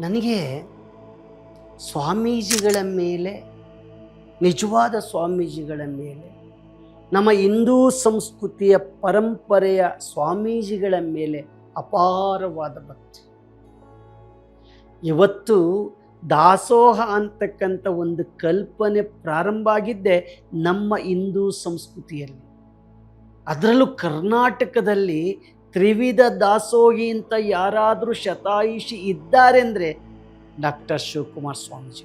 ನನಗೆ ಸ್ವಾಮೀಜಿಗಳ ಮೇಲೆ, ನಿಜವಾದ ಸ್ವಾಮೀಜಿಗಳ ಮೇಲೆ, ನಮ್ಮ ಹಿಂದೂ ಸಂಸ್ಕೃತಿಯ ಪರಂಪರೆಯ ಸ್ವಾಮೀಜಿಗಳ ಮೇಲೆ ಅಪಾರವಾದ ಭಕ್ತಿ. ಇವತ್ತು ದಾಸೋಹ ಅಂತಕ್ಕಂಥ ಒಂದು ಕಲ್ಪನೆ ಪ್ರಾರಂಭ ಆಗಿದ್ದೆ ನಮ್ಮ ಹಿಂದೂ ಸಂಸ್ಕೃತಿಯಲ್ಲಿ. ಅದರಲ್ಲೂ ಕರ್ನಾಟಕದಲ್ಲಿ ತ್ರಿವಿಧ ದಾಸೋಹಿ ಅಂತ ಯಾರಾದರೂ ಶತಾಯುಷಿ ಇದ್ದಾರೆ ಅಂದರೆ ಡಾಕ್ಟರ್ ಶಿವಕುಮಾರ್ ಸ್ವಾಮೀಜಿ.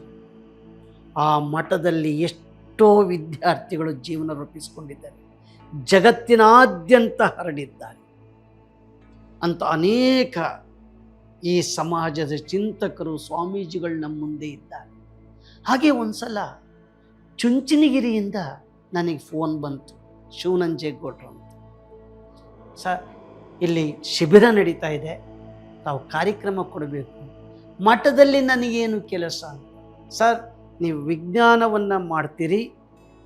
ಆ ಮಠದಲ್ಲಿ ಎಷ್ಟೋ ವಿದ್ಯಾರ್ಥಿಗಳು ಜೀವನ ರೂಪಿಸಿಕೊಂಡಿದ್ದಾರೆ. ಜಗತ್ತಿನಾದ್ಯಂತ ಹರಡಿದ್ದಾರೆ. ಅಂತ ಅನೇಕ ಈ ಸಮಾಜದ ಚಿಂತಕರು, ಸ್ವಾಮೀಜಿಗಳು ನಮ್ಮ ಮುಂದೆ ಇದ್ದಾರೆ. ಹಾಗೆ ಒಂದ್ಸಲ ಚುಂಚನಗಿರಿಯಿಂದ ನನಗೆ ಫೋನ್ ಬಂತು. ಶಿವನಂಜೇಗೌಡರು ಅಂತ. ಸರ್ ಇಲ್ಲಿ ಶಿಬಿರ ನಡೀತಾ ಇದೆ. ತಾವು ಕಾರ್ಯಕ್ರಮ ಕೊಡಬೇಕು. ಮಠದಲ್ಲಿ ನನಗೇನು ಕೆಲಸ ಸರ್, ನೀವು ವಿಜ್ಞಾನವನ್ನು ಮಾಡ್ತೀರಿ.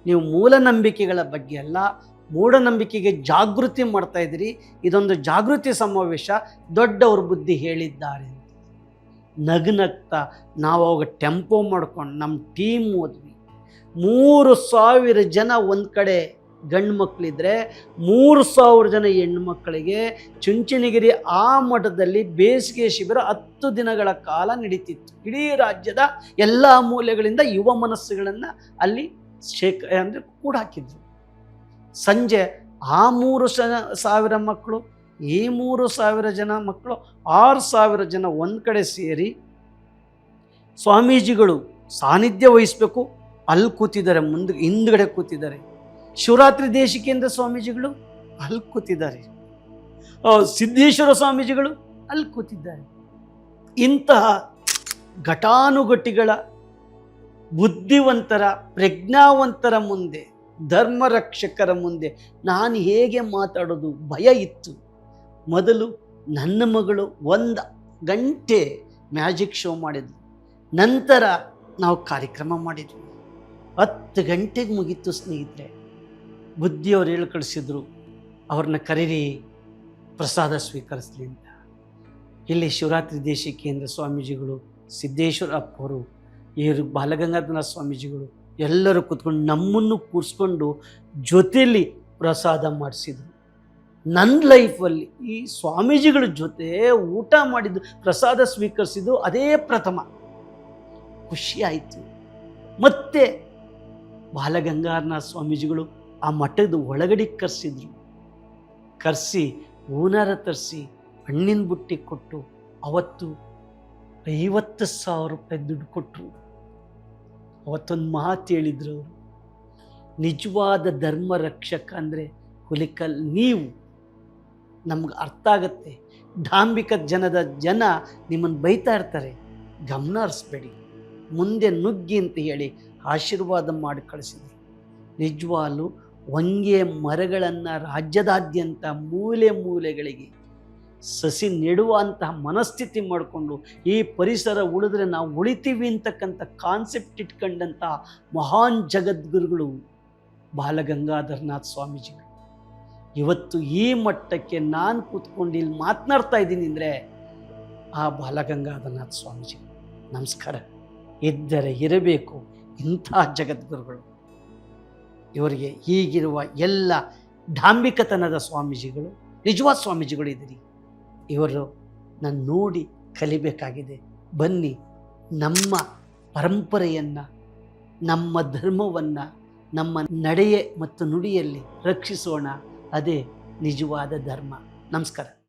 ನೀವು ಮೂಢನಂಬಿಕೆಗಳ ಬಗ್ಗೆ ಅಲ್ಲ ಮೂಢನಂಬಿಕೆಗೆ ಜಾಗೃತಿ ಮಾಡ್ತಾ ಇದ್ದೀರಿ. ಇದೊಂದು ಜಾಗೃತಿ ಸಮಾವೇಶ. ದೊಡ್ಡವ್ರ ಬುದ್ಧಿ ಹೇಳಿದ್ದಾರೆ ನಗ್ನಗ್ತ ನಾವು ಅವಾಗ ಟೆಂಪೋ ಮಾಡ್ಕೊಂಡು ನಮ್ಮ ಟೀಮ್ ಹೋದ್ವಿ ಮೂರು ಸಾವಿರ ಜನ ಒಂದು ಕಡೆ ಗಂಡು ಮಕ್ಕಳಿದ್ರೆ ಮೂರು ಸಾವಿರ ಜನ ಹೆಣ್ಮಕ್ಕಳಿಗೆ ಚುಂಚನಗಿರಿ ಆ ಮಠದಲ್ಲಿ ಬೇಸಿಗೆ ಶಿಬಿರ ಹತ್ತು ದಿನಗಳ ಕಾಲ ನಡೀತಿತ್ತು. ಇಡೀ ರಾಜ್ಯದ ಎಲ್ಲ ಮೂಲೆಗಳಿಂದ ಯುವ ಮನಸ್ಸುಗಳನ್ನು ಅಲ್ಲಿ ಶೇಖ, ಅಂದರೆ ಕೂಡ ಹಾಕಿದ್ರು ಸಂಜೆ ಆ ಮೂರು ಸಾವಿರ ಮಕ್ಕಳು, ಈ ಮೂರು ಸಾವಿರ ಜನ ಮಕ್ಕಳು, ಆರು ಸಾವಿರ ಜನ ಒಂದು ಕಡೆ ಸೇರಿ ಸ್ವಾಮೀಜಿಗಳು ಸಾನ್ನಿಧ್ಯ ವಹಿಸಬೇಕು. ಅಲ್ಲಿ ಕೂತಿದ್ದಾರೆ, ಮುಂದೆ, ಹಿಂದ್ಗಡೆ ಕೂತಿದ್ದಾರೆ. ಶಿವರಾತ್ರಿ ದೇಶಿಕೇಂದ್ರ ಸ್ವಾಮೀಜಿಗಳು ಅಲ್ಲಿ ಕೂತಿದ್ದಾರೆ ಸಿದ್ದೇಶ್ವರ ಸ್ವಾಮೀಜಿಗಳು ಅಲ್ಲಿ ಕೂತಿದ್ದಾರೆ ಇಂತಹ ಘಟಾನುಘಟಿಗಳ ಬುದ್ಧಿವಂತರ, ಪ್ರಜ್ಞಾವಂತರ ಮುಂದೆ ಧರ್ಮ ರಕ್ಷಕರ ಮುಂದೆ ನಾನು ಹೇಗೆ ಮಾತಾಡೋದು ಭಯ ಇತ್ತು. ಮೊದಲು ನನ್ನ ಮಗಳು ಒಂದು ಗಂಟೆ ಮ್ಯಾಜಿಕ್ ಶೋ ಮಾಡಿದ್ಲು. ನಂತರ ನಾವು ಕಾರ್ಯಕ್ರಮ ಮಾಡಿದ್ವಿ. ಹತ್ತು ಗಂಟೆಗೆ ಮುಗೀತು ಸ್ನೇಹಿತರೆ. ಬುದ್ಧಿಯವ್ರು ಹೇಳಿ ಕಳಿಸಿದ್ರು, ಅವ್ರನ್ನ ಕರೀರಿ, ಪ್ರಸಾದ ಸ್ವೀಕರಿಸಲಿ ಅಂತ. ಇಲ್ಲಿ ಶಿವರಾತ್ರಿ ದೇಶಿ ಕೇಂದ್ರ ಸ್ವಾಮೀಜಿಗಳು ಸಿದ್ದೇಶ್ವರ ಅಪ್ಪವರು ಇವರು ಬಾಲಗಂಗಾಧರ ಸ್ವಾಮೀಜಿಗಳು ಎಲ್ಲರೂ ಕೂತ್ಕೊಂಡು ನಮ್ಮನ್ನು ಕೂರಿಸ್ಕೊಂಡು ಜೊತೆಯಲ್ಲಿ ಪ್ರಸಾದ ಮಾಡಿಸಿದರು. ನನ್ನ ಲೈಫಲ್ಲಿ ಈ ಸ್ವಾಮೀಜಿಗಳ ಜೊತೆ ಊಟ ಮಾಡಿದ್ದು, ಪ್ರಸಾದ ಸ್ವೀಕರಿಸಿದ್ದು ಅದೇ ಪ್ರಥಮ. ಖುಷಿ ಆಯಿತು. ಮತ್ತೆ ಬಾಲಗಂಗಾಧರನಾಥ ಸ್ವಾಮೀಜಿಗಳು ಆ ಮಠದ ಒಳಗಡೆ ಕರೆಸಿದ್ರು. ಕರೆಸಿ ಹೂನಾರ ತರಿಸಿ ಹಣ್ಣಿನ ಬುಟ್ಟಿ ಕೊಟ್ಟು ಅವತ್ತು ಐವತ್ತು ಸಾವಿರ ರೂಪಾಯಿ ದುಡ್ಡು ಕೊಟ್ಟರು ಅವತ್ತೊಂದು ಮಾತು ಹೇಳಿದ್ರು ನಿಜವಾದ ಧರ್ಮ ರಕ್ಷಕ ಅಂದರೆ ಹುಲಿಕಲ್, ನೀವು ನಮ್ಗೆ ಅರ್ಥ ಆಗತ್ತೆ. ಡಾಂಬಿಕ ಜನದ ಜನ ನಿಮ್ಮನ್ನು ಬೈತಾ ಇರ್ತಾರೆ. ಗಮನ ಹರಿಸ್ಬೇಡಿ. ಮುಂದೆ ನುಗ್ಗಿ ಅಂತ ಹೇಳಿ ಆಶೀರ್ವಾದ ಮಾಡಿ ಕಳಿಸಿದ್ರು. ನಿಜವಾಗ್ಲೂ ಹೊಂಗೆ ಮರಗಳನ್ನು ರಾಜ್ಯದಾದ್ಯಂತ ಮೂಲೆ ಮೂಲೆಗಳಿಗೆ ಸಸಿ ನೆಡುವಂತಹ ಮನಸ್ಥಿತಿ ಮಾಡಿಕೊಂಡು ಈ ಪರಿಸರ ಉಳಿದ್ರೆ ನಾವು ಉಳಿತೀವಿ ಅಂತಕ್ಕಂಥ ಕಾನ್ಸೆಪ್ಟ್ ಇಟ್ಕೊಂಡಂಥ ಮಹಾನ್ ಜಗದ್ಗುರುಗಳು ಬಾಲಗಂಗಾಧರನಾಥ್ ಸ್ವಾಮೀಜಿಗಳು. ಇವತ್ತು ಈ ಮಟ್ಟಕ್ಕೆ ನಾನು ಕೂತ್ಕೊಂಡು ಇಲ್ಲಿ ಮಾತನಾಡ್ತಾ ಇದ್ದೀನಿ ಅಂದರೆ ಆ ಬಾಲಗಂಗಾಧರನಾಥ್ ಸ್ವಾಮೀಜಿ ನಮಸ್ಕಾರ. ಇದ್ದರೆ ಇರಬೇಕು ಇಂಥ ಜಗದ್ಗುರುಗಳು. ಇವರಿಗೆ ಹೀಗಿರುವ ಎಲ್ಲ ಡಾಂಬಿಕತನದ ಸ್ವಾಮೀಜಿಗಳು, ನಿಜವಾದ ಸ್ವಾಮೀಜಿಗಳು ಇದ್ದೀರಿ. ಇವರು ನಾನು ನೋಡಿ ಕಲಿಬೇಕಾಗಿದೆ. ಬನ್ನಿ, ನಮ್ಮ ಪರಂಪರೆಯನ್ನು, ನಮ್ಮ ಧರ್ಮವನ್ನು, ನಮ್ಮ ನಡೆಯೆ ಮತ್ತು ನುಡಿಯಲ್ಲಿ ರಕ್ಷಿಸೋಣ. ಅದೇ ನಿಜವಾದ ಧರ್ಮ. ನಮಸ್ಕಾರ.